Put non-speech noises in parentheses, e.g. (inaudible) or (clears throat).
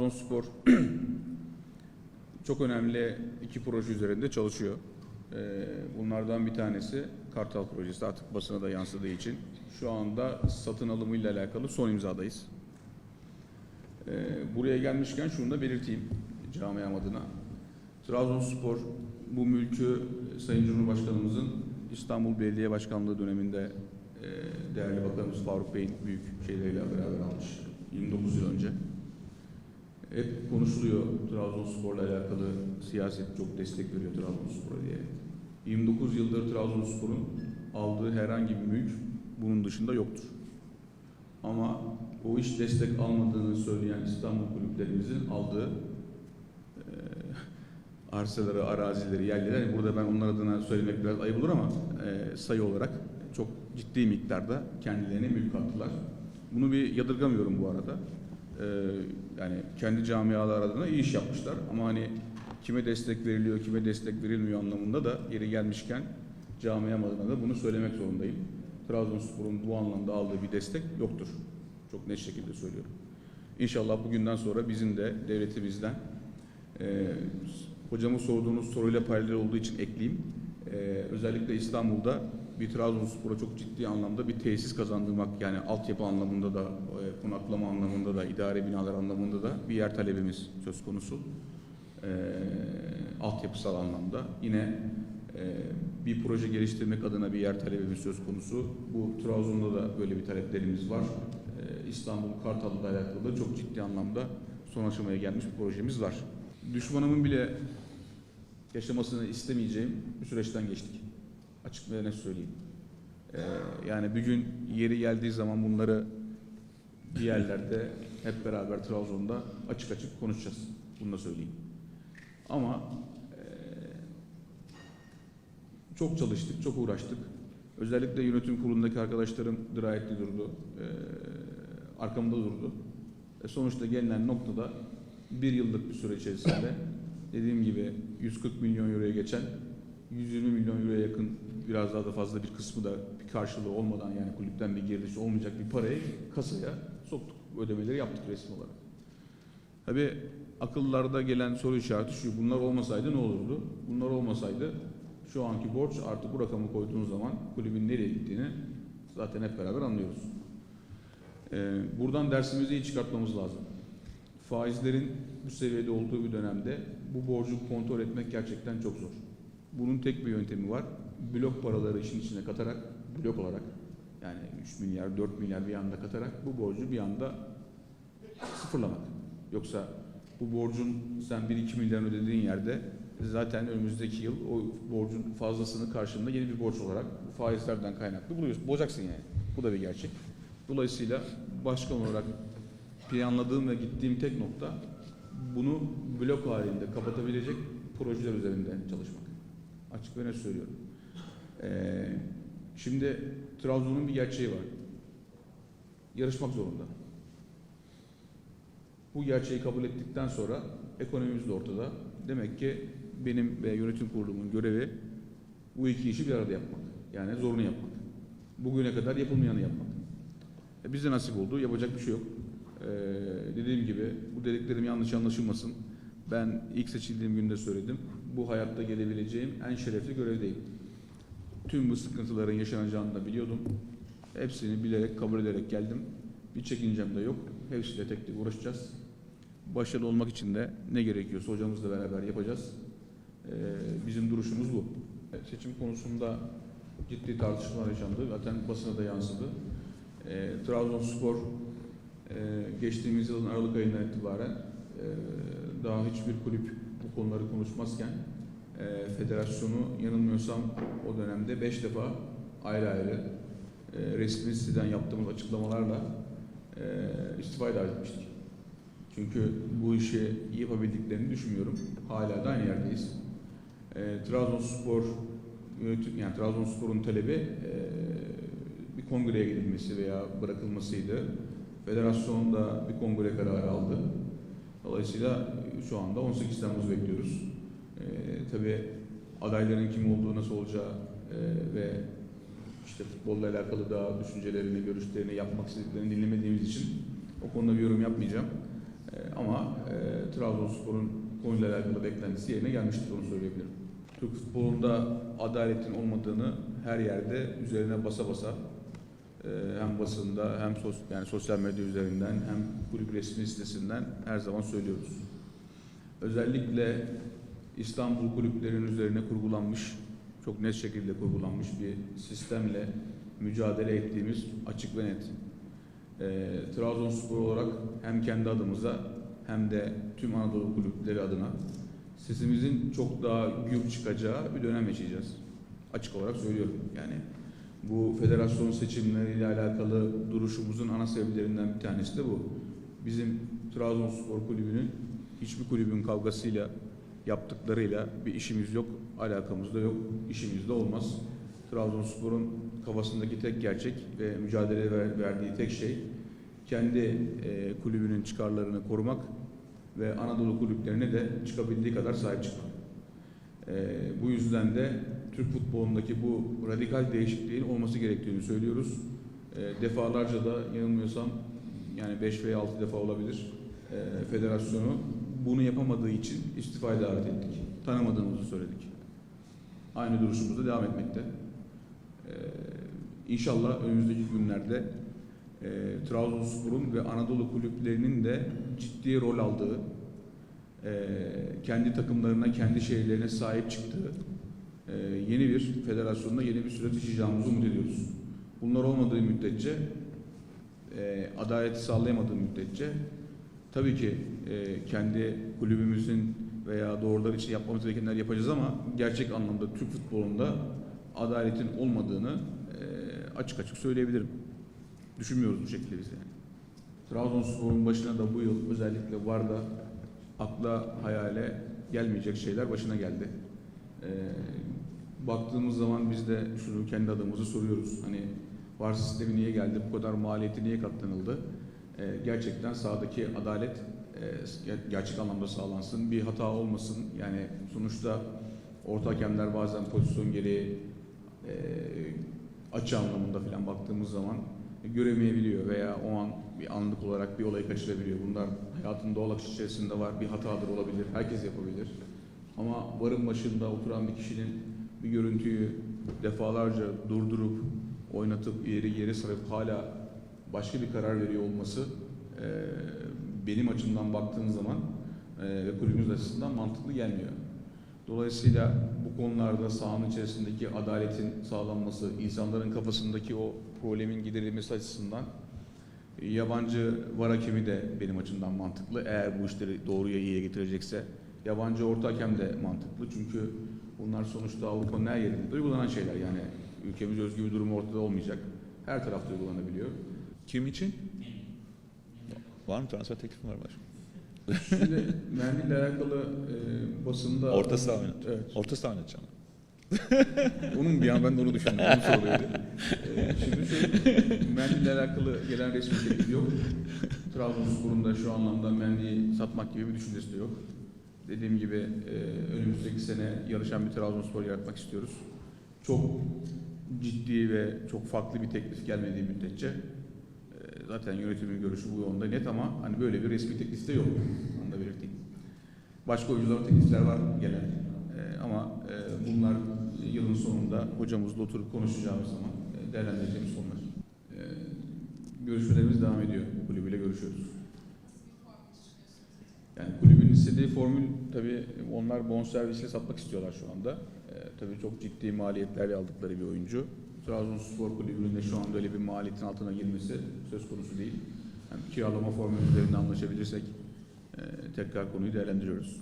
Trabzonspor (clears throat) çok önemli iki proje üzerinde çalışıyor. Ee, Bunlardan bir tanesi Kartal projesi artık basına da yansıdığı için şu anda satın alımıyla alakalı son imzadayız. Ee, Buraya gelmişken şunu da belirteyim camiam adına. Trabzonspor bu mülkü Sayın Cumhurbaşkanımızın İstanbul Belediye Başkanlığı döneminde e, değerli Bakanımız Faruk Bey'in büyük şeyleriyle beraber almış 29 yıl önce. Hep konuşuluyor Trabzonspor'la alakalı siyaset çok destek veriyor Trabzonspor'a diye. 29 yıldır Trabzonspor'un aldığı herhangi bir mülk bunun dışında yoktur. Ama o iş destek almadığını söyleyen İstanbul kulüplerimizin aldığı eee, arsaları, arazileri, yerleri, hani burada ben onlar adına söylemek biraz ayıp olur ama eee, sayı olarak çok ciddi miktarda kendilerine mülk attılar. Bunu bir yadırgamıyorum bu arada. Eee, yani kendi camialar adına iyi iş yapmışlar ama hani kime destek veriliyor, kime destek verilmiyor anlamında da yeri gelmişken camiam adına da bunu söylemek zorundayım. Trabzonspor'un bu anlamda aldığı bir destek yoktur. Çok net şekilde söylüyorum. İnşallah bugünden sonra bizim de devletimizden e, hocamın sorduğunuz soruyla paralel olduğu için ekleyeyim. E, özellikle İstanbul'da bir Trabzonspor'a çok ciddi anlamda bir tesis kazandırmak yani altyapı anlamında da e, konaklama anlamında da idare binalar anlamında da bir yer talebimiz söz konusu. E, altyapısal anlamda yine e, bir proje geliştirmek adına bir yer talebimiz söz konusu. Bu Trabzon'da da böyle bir taleplerimiz var. E, İstanbul Kartal'la alakalı da çok ciddi anlamda son aşamaya gelmiş bir projemiz var. Düşmanımın bile yaşamasını istemeyeceğim bir süreçten geçtik. Açık ve söyleyeyim. Ee, yani bir gün yeri geldiği zaman bunları bir yerlerde hep beraber Trabzon'da açık açık konuşacağız. Bunu da söyleyeyim. Ama eee, çok çalıştık, çok uğraştık. Özellikle yönetim kurulundaki arkadaşlarım dirayetli durdu. Eee arkamda durdu. E sonuçta gelinen noktada bir yıllık bir süre içerisinde dediğim gibi 140 milyon euroya geçen 120 milyon euroya yakın biraz daha da fazla bir kısmı da bir karşılığı olmadan yani kulüpten bir girdiş olmayacak bir parayı kasaya soktuk. Ödemeleri yaptık resmi olarak. Tabi akıllarda gelen soru işareti şu bunlar olmasaydı ne olurdu? Bunlar olmasaydı şu anki borç artı bu rakamı koyduğunuz zaman kulübün nereye gittiğini zaten hep beraber anlıyoruz. Ee, buradan dersimizi iyi çıkartmamız lazım. Faizlerin bu seviyede olduğu bir dönemde bu borcu kontrol etmek gerçekten çok zor. Bunun tek bir yöntemi var. Blok paraları işin içine katarak, blok olarak yani 3 milyar, 4 milyar bir anda katarak bu borcu bir anda sıfırlamak. Yoksa bu borcun sen 1-2 milyar ödediğin yerde zaten önümüzdeki yıl o borcun fazlasını karşılığında yeni bir borç olarak faizlerden kaynaklı buluyorsun. Bozacaksın yani. Bu da bir gerçek. Dolayısıyla başkan olarak planladığım ve gittiğim tek nokta bunu blok halinde kapatabilecek projeler üzerinde çalışmak. Açık ve net söylüyorum. Ee, şimdi Trabzon'un bir gerçeği var. Yarışmak zorunda. Bu gerçeği kabul ettikten sonra ekonomimiz de ortada. Demek ki benim ve yönetim kurulumun görevi bu iki işi bir arada yapmak. Yani zorunu yapmak. Bugüne kadar yapılmayanı yapmak. E bize nasip oldu. Yapacak bir şey yok. Ee, dediğim gibi bu dediklerim yanlış anlaşılmasın. Ben ilk seçildiğim günde söyledim. Bu hayatta gelebileceğim en şerefli görevdeyim. Tüm bu sıkıntıların yaşanacağını da biliyordum. Hepsini bilerek, kabul ederek geldim. Bir çekincem de yok. Hepsiyle tek tek uğraşacağız. Başarılı olmak için de ne gerekiyorsa hocamızla beraber yapacağız. Ee, bizim duruşumuz bu. Seçim konusunda ciddi tartışmalar yaşandı. Zaten basına da yansıdı. E, Trabzonspor e, geçtiğimiz yılın Aralık ayından itibaren e, daha hiçbir kulüp bu konuları konuşmazken e, federasyonu yanılmıyorsam o dönemde beş defa ayrı ayrı e, resmi siteden yaptığımız açıklamalarla e, istifaya davet. Çünkü bu işi yapabildiklerini düşünmüyorum. Hala da aynı yerdeyiz. E, Trabzonspor yani Trabzonspor'un talebi e, bir kongreye gidilmesi veya bırakılmasıydı. Federasyon da bir kongre kararı aldı. Dolayısıyla şu anda 18 Temmuz bekliyoruz. Ee, tabii adayların kim olduğu, nasıl olacağı e, ve işte futbolla alakalı daha düşüncelerini, görüşlerini yapmak istediklerini dinlemediğimiz için o konuda bir yorum yapmayacağım. Ee, ama e, Trabzonspor'un konuyla alakalı beklentisi yerine gelmiştir onu söyleyebilirim. Türk futbolunda adaletin olmadığını her yerde üzerine basa basa e, hem basında hem sos yani sosyal medya üzerinden hem kulüp resmi sitesinden her zaman söylüyoruz. Özellikle İstanbul kulüplerinin üzerine kurgulanmış, çok net şekilde kurgulanmış bir sistemle mücadele ettiğimiz açık ve net. E, Trabzonspor olarak hem kendi adımıza hem de tüm Anadolu kulüpleri adına sesimizin çok daha gür çıkacağı bir dönem yaşayacağız. Açık olarak söylüyorum. Yani bu federasyon seçimleriyle alakalı duruşumuzun ana sebeplerinden bir tanesi de bu. Bizim Trabzonspor kulübünün hiçbir kulübün kavgasıyla yaptıklarıyla bir işimiz yok, alakamız da yok, işimiz de olmaz. Trabzonspor'un kafasındaki tek gerçek ve mücadele ver- verdiği tek şey kendi e, kulübünün çıkarlarını korumak ve Anadolu kulüplerine de çıkabildiği kadar sahip çıkmak. E, bu yüzden de Türk futbolundaki bu radikal değişikliğin olması gerektiğini söylüyoruz. E, defalarca da yanılmıyorsam yani 5 veya 6 defa olabilir federasyonu bunu yapamadığı için istifaya davet ettik. Tanımadığımızı söyledik. Aynı duruşumuzda devam etmekte. Ee, inşallah önümüzdeki günlerde e, Trabzonspor'un ve Anadolu kulüplerinin de ciddi rol aldığı, e, kendi takımlarına, kendi şehirlerine sahip çıktığı e, yeni bir federasyonda yeni bir süreç yaşayacağımızı umut ediyoruz. Bunlar olmadığı müddetçe, e, adaleti sağlayamadığı müddetçe tabii ki e, kendi kulübümüzün veya doğrular için yapmamız gerekenler yapacağız ama gerçek anlamda Türk futbolunda adaletin olmadığını e, açık açık söyleyebilirim. Düşünmüyoruz bu şekilde biz yani. Trabzonspor'un başına da bu yıl özellikle var da akla hayale gelmeyecek şeyler başına geldi. E, baktığımız zaman biz de şunu kendi adımızı soruyoruz. Hani var sistemi niye geldi? Bu kadar maliyeti niye katlanıldı? E, gerçekten sahadaki adalet e, ger- gerçek anlamda sağlansın. Bir hata olmasın. Yani sonuçta orta hakemler bazen pozisyon gereği e, açı anlamında falan baktığımız zaman göremeyebiliyor veya o an bir anlık olarak bir olayı kaçırabiliyor. Bunlar hayatın doğal akışı içerisinde var. Bir hatadır olabilir. Herkes yapabilir. Ama varın başında oturan bir kişinin bir görüntüyü defalarca durdurup oynatıp ileri geri sarıp hala başka bir karar veriyor olması e, benim açımdan baktığım zaman ve kulübümüz açısından mantıklı gelmiyor. Dolayısıyla bu konularda sahanın içerisindeki adaletin sağlanması, insanların kafasındaki o problemin giderilmesi açısından e, yabancı var hakemi de benim açımdan mantıklı. Eğer bu işleri doğruya iyiye getirecekse yabancı orta hakem de mantıklı. Çünkü bunlar sonuçta Avrupa'nın her yerinde de uygulanan şeyler. Yani ülkemiz özgü bir durum ortada olmayacak. Her tarafta uygulanabiliyor. Kim için? Var mı transfer teklifi var mı? Şimdi Mendy ile alakalı e, basında... Orta saha oynat. Evet. Orta saha oynatacağım. (laughs) Onun bir an ben de onu düşündüm. Onu soruyordu. Ee, şimdi şöyle, Mendy ile alakalı gelen resmi teklif yok. Trabzonspor'un da şu anlamda Mendy'yi satmak gibi bir düşüncesi de yok. Dediğim gibi e, önümüzdeki sene yarışan bir Trabzonspor yaratmak istiyoruz. Çok ciddi ve çok farklı bir teklif gelmediği müddetçe zaten yönetimin görüşü bu yolda net ama hani böyle bir resmi teklif de yok. Onu da belirteyim. Başka oyunculara teklifler var gelen. E, ama e, bunlar yılın sonunda hocamızla oturup konuşacağımız zaman e, değerlendireceğimiz konular. E, görüşmelerimiz devam ediyor. Kulübüyle görüşüyoruz. Yani kulübün istediği formül tabii onlar bonservisle satmak istiyorlar şu anda. E, tabii çok ciddi maliyetlerle aldıkları bir oyuncu. Trabzonspor kulübünün şu anda öyle bir maliyetin altına girmesi söz konusu değil. Yani kiralama formülü üzerinde anlaşabilirsek e, tekrar konuyu değerlendiriyoruz.